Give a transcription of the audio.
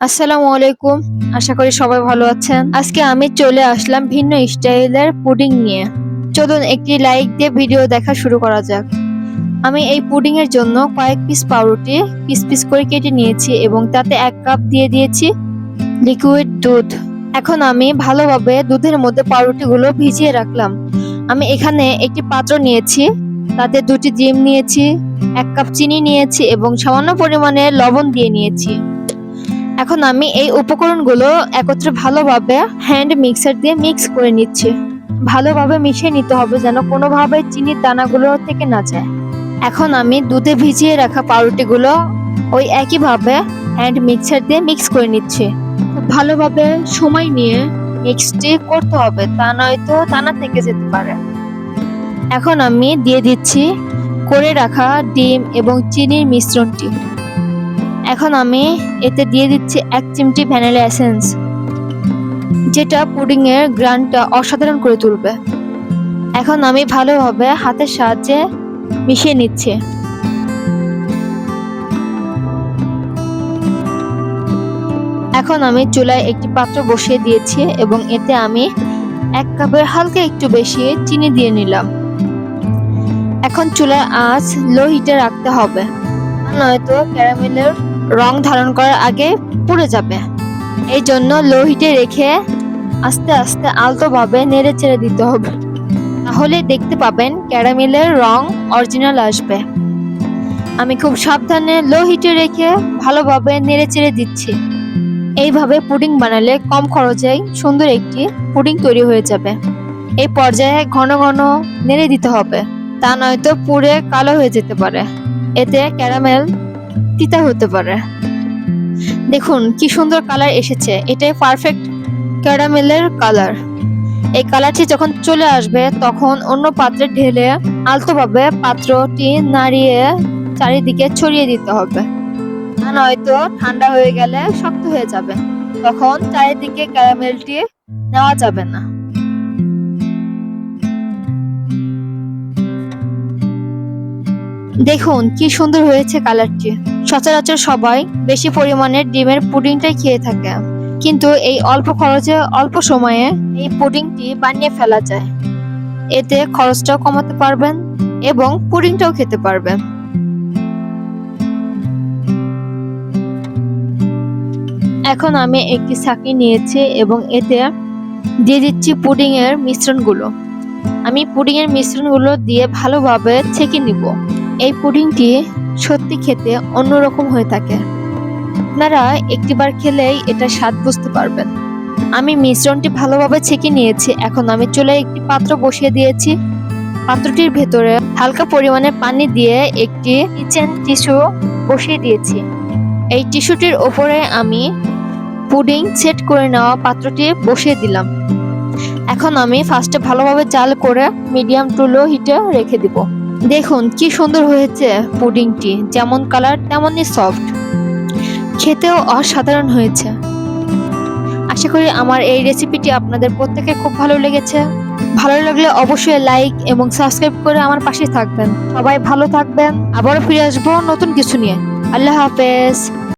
আসসালামু আলাইকুম। আশা করি সবাই ভালো আছেন। আজকে আমি চলে আসলাম ভিন্ন স্টাইলের পুডিং নিয়ে। চলুন একটি লাইক দিয়ে ভিডিও দেখা শুরু করা যাক। আমি এই পুডিং এর জন্য কয়েক পিস পাউরুটি পিস পিস করে কেটে নিয়েছি এবং তাতে এক কাপ দিয়ে দিয়েছি লিকুইড দুধ। এখন আমি ভালোভাবে দুধের মধ্যে পাউরুটিগুলো ভিজিয়ে রাখলাম। আমি এখানে একটি পাত্র নিয়েছি, তাতে দুটি ডিম নিয়েছি, এক কাপ চিনি নিয়েছি এবং সামান্য পরিমাণে লবণ দিয়ে নিয়েছি। এখন আমি এই উপকরণগুলো একত্রে ভালোভাবে হ্যান্ড মিক্সার দিয়ে মিক্স করে নিচ্ছি। ভালোভাবে মিশিয়ে নিতে হবে যেন কোনোভাবে চিনির দানাগুলো থেকে না যায়। এখন আমি দুধে ভিজিয়ে রাখা পাউরুটিগুলো ওই একইভাবে হ্যান্ড মিক্সার দিয়ে মিক্স করে নিচ্ছি। ভালোভাবে সময় নিয়ে মিক্সটি করতে হবে, তা নয়তো দানা থেকে যেতে পারে। এখন আমি দিয়ে দিচ্ছি করে রাখা ডিম এবং চিনির মিশ্রণটি। এখন আমি এতে দিয়ে দিচ্ছি এক চিমটি ভ্যানিলা এসেন্স, যেটা পুডিং এর গ্রানটা অসাধারণ করে তুলবে। এখন আমি ভালোভাবে হাতের সাহায্যে মিশিয়ে নিচ্ছি। এখন আমি চুলায় একটি পাত্র বসিয়ে দিয়েছি এবং এতে আমি এক কাপের হালকা একটু বেশি চিনি দিয়ে নিলাম। এখন চুলার আঁচ লো হিটে রাখতে হবে। নয়তো ক্যারামেলের রং ধারণ করার আগে পুড়ে যাবে। এই জন্য লো হিটে রেখে আস্তে আস্তে আলতোভাবে নেড়ে চেড়ে দিতে হবে। তাহলে দেখতে পাবেন ক্যারামেলের রং অরিজিনাল আসবে। আমি খুব সাবধানে লো হিটে রেখে ভালোভাবে নেড়ে চেড়ে দিচ্ছি। এইভাবে পুডিং বানালে কম খরচেই সুন্দর একটি পুডিং তৈরি হয়ে যাবে। এই পর্যায়ে ঘন ঘন নেড়ে দিতে হবে। তা নয়তো পুড়ে কালো হয়ে যেতে পারে। এতে ক্যারামেল তিতা হতে পারে। দেখুন, কি সুন্দর কালার এসেছে। এটাই পারফেক্ট ক্যারামেলের কালার এই কালারটি যখন চলে আসবে, তখন অন্য পাত্রে ঢেলে আলতোভাবে পাত্রটি নাড়িয়ে চারিদিকে ছড়িয়ে দিতে হবে। তা নয়তো ঠান্ডা হয়ে গেলে শক্ত হয়ে যাবে। তখন চারিদিকে ক্যারামেলটি নেওয়া যাবে না। দেখুন, কি সুন্দর হয়েছে কালারটি। সচরাচর সবাই বেশি পরিমাণে ডিমের পুডিংটাই খেয়ে থাকে। কিন্তু এই অল্প খরচে, অল্প সময়ে এই পুডিংটি বানিয়ে ফেলা যায়। এতে খরচটাও কমাতে পারবেন এবং পুডিংটাও খেতে পারবেন। এখন আমি একটি ছাঁকনি নিয়েছি এবং এতে দিয়ে দিচ্ছি পুডিংয়ের মিশ্রণগুলো। আমি পুডিংয়ের মিশ্রণগুলো দিয়ে ভালোভাবে ছেঁকে নিব। এই পুডিংটি সত্যি খেতে অন্যরকম হয়ে থাকে। আপনারা একটিবার খেলেই এটা স্বাদ বুঝতে পারবেন। আমি মিশ্রণটি ভালোভাবে ছেঁকে নিয়েছি। এখন আমি চুলায় একটি পাত্র বসিয়ে দিয়েছি। পাত্রটির ভেতরে হালকা পরিমাণে পানি দিয়ে একটি কিচেন টিস্যু বসিয়ে দিয়েছি। এই টিস্যুটির ওপরে আমি পুডিং সেট করে নেওয়া পাত্রটি বসিয়ে দিলাম। এখন আমি ফার্স্টে ভালোভাবে জাল করে মিডিয়াম টু লো হিটে রেখে দিব। দেখুন কি সুন্দর হয়েছে পুডিংটি। যেমন কালার তেমনই সফট খেতেও অসাধারণ হয়েছে। আশা করি আমার এই রেসিপিটি আপনাদের প্রত্যেকে খুব ভালো লেগেছে। ভালো লাগলে অবশ্যই লাইক এবং সাবস্ক্রাইব করে আমার পাশে থাকবেন। সবাই ভালো থাকবেন। আবারও ফিরে আসব নতুন কিছু নিয়ে। আল্লাহ হাফেজ।